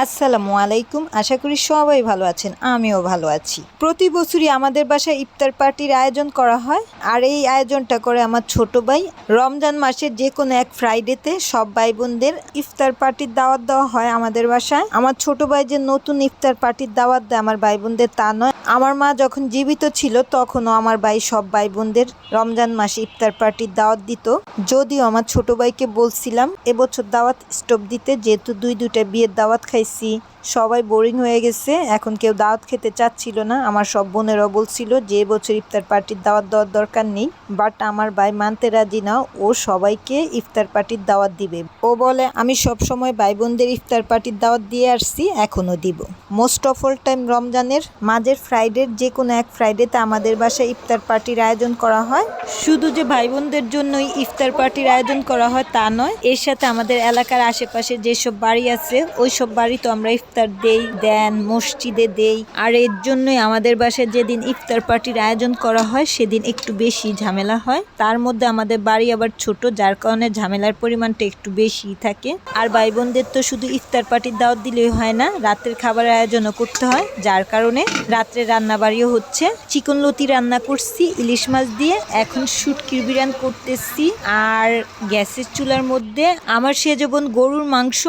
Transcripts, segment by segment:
আসসালামু আলাইকুম। আশা করি সবাই ভালো আছেন, আমিও ভালো আছি। প্রতি বছরই আমাদের বাসায় ইফতার পার্টির আয়োজন করা হয়, আর এই আয়োজনটা করে আমার ছোট ভাই। রমজান মাসের যে কোনো এক ফ্রাইডেতে সব ভাই বোনদের ইফতার পার্টির দাওয়াত দেওয়া হয় আমাদের বাসায়। আমার ছোট ভাই যে নতুন ইফতার পার্টির দাওয়াত দেয় আমার ভাই বোনদের তা নয়। আমার মা যখন জীবিত ছিল, তখনও আমার ভাই সব ভাই বোনদের রমজান মাসে ইফতার পার্টির দাওয়াত দিত। যদিও আমার ছোট ভাইকে বলছিলাম, এবছর দাওয়াত স্টপ দিতে, যেহেতু দুই দুইটা বিয়ের দাওয়াত 一丝 সবাই বোরিং হয়ে গেছে। এখন কেউ দাওয়াত খেতে চাচ্ছিল না। আমার সব বোনেরাও বলছিল যে বছর ইফতার পার্টির দাওয়াত দেওয়ার দরকার নেই। বাট আমার ভাই মানতে রাজি না। ও সবাইকে ইফতার পার্টির দাওয়াত দিবে। ও বলে, আমি সব সময় ভাই বোনদের ইফতার পার্টির দাওয়াত দিয়ে আসছি, এখনও দিব। মোস্ট অফ অল টাইম রমজানের মাঝের ফ্রাইডের যে কোনো এক ফ্রাইডেতে আমাদের বাসায় ইফতার পার্টির আয়োজন করা হয়। শুধু যে ভাই বোনদের জন্যই ইফতার পার্টির আয়োজন করা হয় তা নয়, এর সাথে আমাদের এলাকার আশেপাশে যেসব বাড়ি আছে ওই সব বাড়ি তো আমরা ইফতার দেই, দেন মসজিদে দেই। আর এর জন্যই আমাদের বাসায় যেদিন ইফতার পার্টির আয়োজন করা হয়, সেদিন একটু বেশি ঝামেলা হয়। তার মধ্যে আমাদের বাড়ি আবার ছোট, যার কারণে ঝামেলার পরিমাণটা একটু বেশি থাকে। আর ভাই বোনদের তো শুধু ইফতার পার্টির দাওয়াত দিলেই হয় না, রাতের খাবারের আয়োজনও করতে হয়। যার কারণে রাত্রে রান্না বাড়িও হচ্ছে। চিকন লতি রান্না করছি, ইলিশ মাছ দিয়ে। এখন শুটকির বিরিয়ানি করতেছি। আর গ্যাসের চুলার মধ্যে আমার সেজবন গরুর মাংস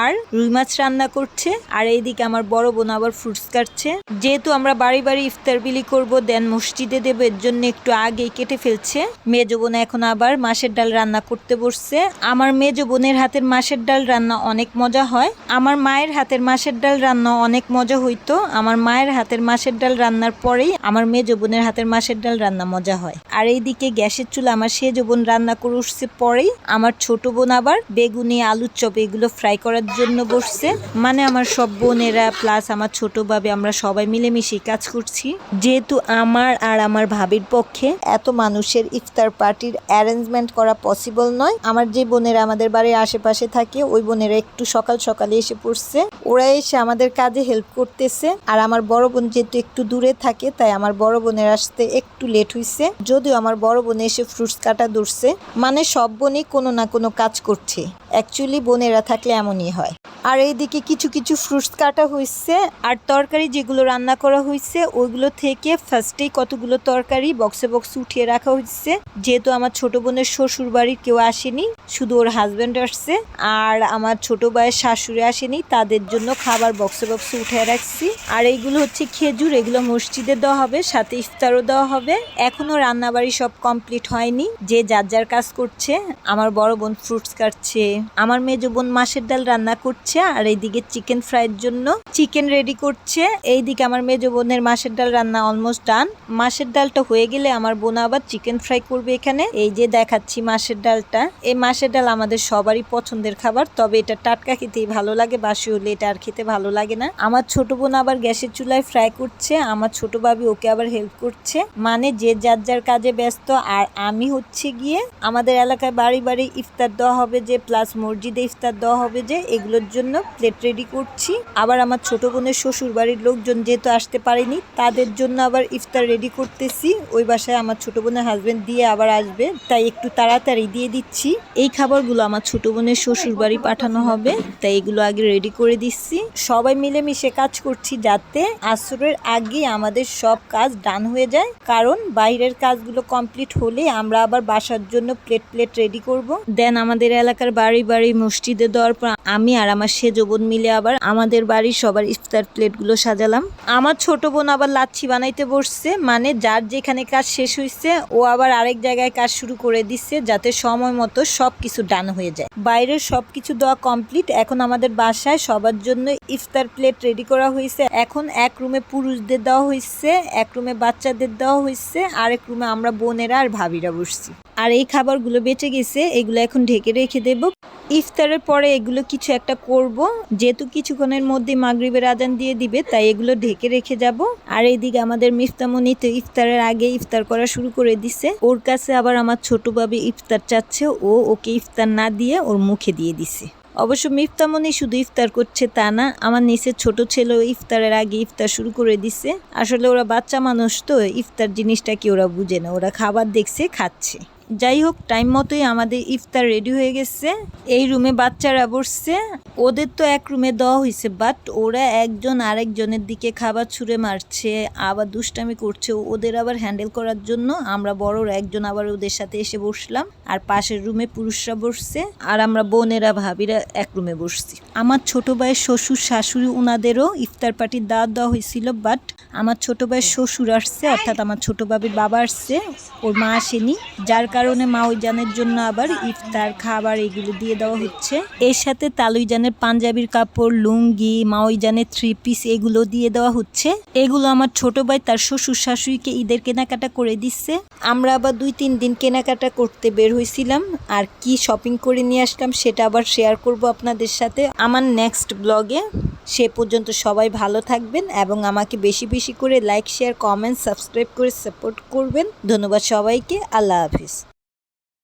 আর রুই মাছ রান্না করছে। আর এইদিকে আমার বড় বোন আবার ফ্রুটস কাটছে। যেহেতু আমরা বাড়ি বাড়ি ইফতার বিলি করব, দেন মসজিদে দেবো, এর জন্য একটু আগেই কেটে ফেলছে। মেজ বোন এখন আবার মাছের ডাল রান্না করতে বসছে। আমার মেজ বোনের হাতের মাসের ডাল রান্না অনেক মজা হয়। আমার মায়ের হাতের মাছের ডাল রান্না অনেক মজা হইতো। আমার মায়ের হাতের মাছের ডাল রান্নার পরেই আমার মেজ বোনের হাতের মাছের ডাল রান্না মজা হয়। আর এইদিকে গ্যাসের চুলা আমার সেজ বোন রান্না করে উঠছে পরেই। আমার ছোট বোন আবার বেগুনি, আলুর চপ এগুলো ফ্রাই করার জন্য বসছে। মানে আমার সব বোনেরা প্লাস আমার ছোট ভাবে, আমরা সবাই মিলেমিশে কাজ করছি। যেহেতু আমার আর আমার ভাবির পক্ষে এত মানুষের ইফতার পার্টির অ্যারেঞ্জমেন্ট করা পসিবল নয়, আমার যে বোনেরা আমাদের বাড়ির আশেপাশে থাকে, ওই বোনেরা একটু সকাল সকালে এসে পড়ছে। ওরা এসে আমাদের কাজে হেল্প করতেছে। আর আমার বড় বোন যেহেতু একটু দূরে থাকে, তাই আমার বড় বোনের আসতে একটু লেট হইছে। যদিও আমার বড় বোন এসে ফ্রুটস কাটা ধরছে মানে সব বোনই কোনো না কোনো কাজ করছে। অ্যাকচুয়ালি বোনেরা থাকলে এমনই হয়। আর এইদিকে কিছু কিছু ফ্রুটস কাটা হয়েছে আর তরকারি যেগুলো রান্না করা হয়েছে ওইগুলো থেকে ফার্স্টেই কতগুলো তরকারি বক্সে বক্সে উঠিয়ে রাখা হয়েছে যেহেতু আমার ছোট বোনের শ্বশুর বাড়ির কেউ আসেনি, শুধু ওর হাজব্যান্ড আসছে, আর আমার ছোট ভাইয়ের শাশুড়ি আসেনি, তাদের জন্য খাবার বক্সে বক্সে উঠে রাখছি। আর এইগুলো হচ্ছে খেজুর, এগুলো মসজিদে দেওয়া হবে, সাথে ইফতারও দেওয়া হবে। এখনও রান্নাবাড়ি সব কমপ্লিট হয়নি, যে যার যার কাজ করছে, আমার বড় বোন ফ্রুটস কাটছে। আমার মেজো বোন মাছের ডাল রান্না করছে আর এইদিকে চিকেন ফ্রাইয়ের জন্য চিকেন রেডি করছে। এইদিকে আমার মেজো বোনের মাছের ডাল রান্না অলমোস্ট ডান মাছের ডালটা হয়ে গেলে আমার বোন আবার চিকেন ফ্রাই করবে এখানে। এই যে দেখাচ্ছি মাছের ডালটা। এই মাছের ডাল আমাদের সবারই পছন্দের খাবার, তবে এটা টাটকা খেতেই ভালো লাগে, বাসি হলে এটা আর খেতে ভালো লাগে না। আমার ছোট বোন আবার গ্যাসের চুলায় ফ্রাই করছে, আমার ছোট বাবি ওকে আবার হেল্প করছে। মানে যে যার যার কাজে ব্যস্ত, আর আমি হচ্ছে গিয়ে আমাদের এলাকায় বাড়ি বাড়ি ইফতার দেওয়া হবে যে প্লাস মসজিদে ইফতার দেওয়া হবে যে এগুলোর জন্য প্লেট রেডি করছি। আবার আমার ছোট বোনের শ্বশুর বাড়ির লোকজন যেহেতু আসতে পারেনি, তাদের জন্য আবার ইফতার রেডি করতেছি। ওই বাসায় আমার ছোট বোনের হাজবেন্ড দিয়ে আবার আসবে, তাই একটু তাড়াতাড়ি দিয়ে দিচ্ছি। এই খাবারগুলো আমার ছোট বোনের শ্বশুর বাড়ি পাঠানো হবে, তাই এগুলো আগে রেডি করে দিচ্ছি। সবাই মিলেমিশে কাজ করছি যাতে আসরের আগে আমাদের সব কাজ ডান হয়ে যায়। কারণ বাইরের কাজগুলো কমপ্লিট হলে আমরা আবার বাসার জন্য প্লেট প্লেট রেডি করব। দেন আমাদের এলাকার বাড়ি বাড়ি মসজিদে দেওয়ার পর আমি আর আমার সেজ বোন মিলে আবার আমাদের বাড়ির সবার ইফতার প্লেটগুলো সাজালাম। আমার ছোট বোন আবার লাচ্ছি বানাইতে বসছে মানে যার যেখানে কাজ শেষ হয়েছে ও আবার আরেক জায়গায় কাজ শুরু করে দিচ্ছে যাতে সময় মতো সব কিছু ডান হয়ে যায়। বাইরের সব কিছু দেওয়া কমপ্লিট এখন আমাদের বাসায় সবার জন্য ইফতার প্লেট রেডি করা হয়েছে এখন এক রুমে পুরুষদের দেওয়া হয়েছে এক রুমে বাচ্চাদের দেওয়া হয়েছে আরেক রুমে আমরা বোনেরা আর ভাবিরা বসছি। আর এই খাবারগুলো বেঁচে গেছে, এগুলো এখন ঢেকে রেখে দেব। ইফতারের পরে এগুলো কিছু একটা করব। যেহেতু কিছুক্ষণের মধ্যে মাগরিবের আজান দিয়ে দিবে, তাই এগুলো ঢেকে রেখে যাব। আর এইদিকে আমাদের মিফতামনি তো ইফতারের আগে ইফতার করা শুরু করে দিছে। ওর কাছে আবার আমার ছোট ভাবি ইফতার চাচ্ছে, ও ওকে ইফতার না দিয়ে ওর মুখে দিয়ে দিছে। অবশ্য মিফতামনি শুধু ইফতার করছে তা না, আমার নিচের ছোট ছেলেও ইফতারের আগে ইফতার শুরু করে দিছে। আসলে ওরা বাচ্চা মানুষ তো, ইফতার জিনিসটা কি ওরা বুঝে না, ওরা খাবার দেখছে, খাচ্ছে। যাই হোক টাইম মতোই আমাদের ইফতার রেডি হয়ে গেছে। এই রুমে বাচ্চারা বসছে। ওদের তো এক রুমে দেওয়া হয়েছে বাট ওরা একজন আরেকজনের দিকে খাবার ছুঁড়ে মারছে, আবার দুষ্টামি করছে। ওদের আবার হ্যান্ডেল করার জন্য আমরা বড়রা একজন আবার ওদের সাথে এসে বসলাম। আর পাশের রুমে পুরুষরা বসছে, আর আমরা বোনেরা, ভাবিরা এক রুমে বসছি। আমার ছোট ভাইয়ের শ্বশুর, শাশুড়ি উনাদেরও ইফতার পার্টির দাওয়াত দেওয়া হয়েছিল বাট আমার ছোট ভাইয়ের শ্বশুর আসছে, অর্থাৎ আমার ছোট ভাবির বাবা আসছে, ওর মা আসেনি, যার কারণে মা ওইজানের জন্য আবার ইফতার, খাবার এগুলো দিয়ে দেওয়া হচ্ছে। এর সাথে তালুইজানের পাঞ্জাবির কাপড়, লুঙ্গি মাওইজানের থ্রি পিস এগুলো দিয়ে দেওয়া হচ্ছে। এগুলো আমার ছোট ভাই তার শ্বশুর শাশুড়িকে ঈদের কেনাকাটা করে দিচ্ছে। আমরা আবার দুই তিন দিন কেনাকাটা করতে বের হয়েছিলাম আর কি শপিং করে নিয়ে আসলাম সেটা আবার শেয়ার করব আপনাদের সাথে। আমার নেক্সট ব্লগে সে পর্যন্ত সবাই ভালো থাকবেন এবং আমাকে বেশি বেশি করে লাইক শেয়ার কমেন্ট সাবস্ক্রাইব করে সাপোর্ট করবেন। ধন্যবাদ সবাইকে। আল্লাহ হাফিজ।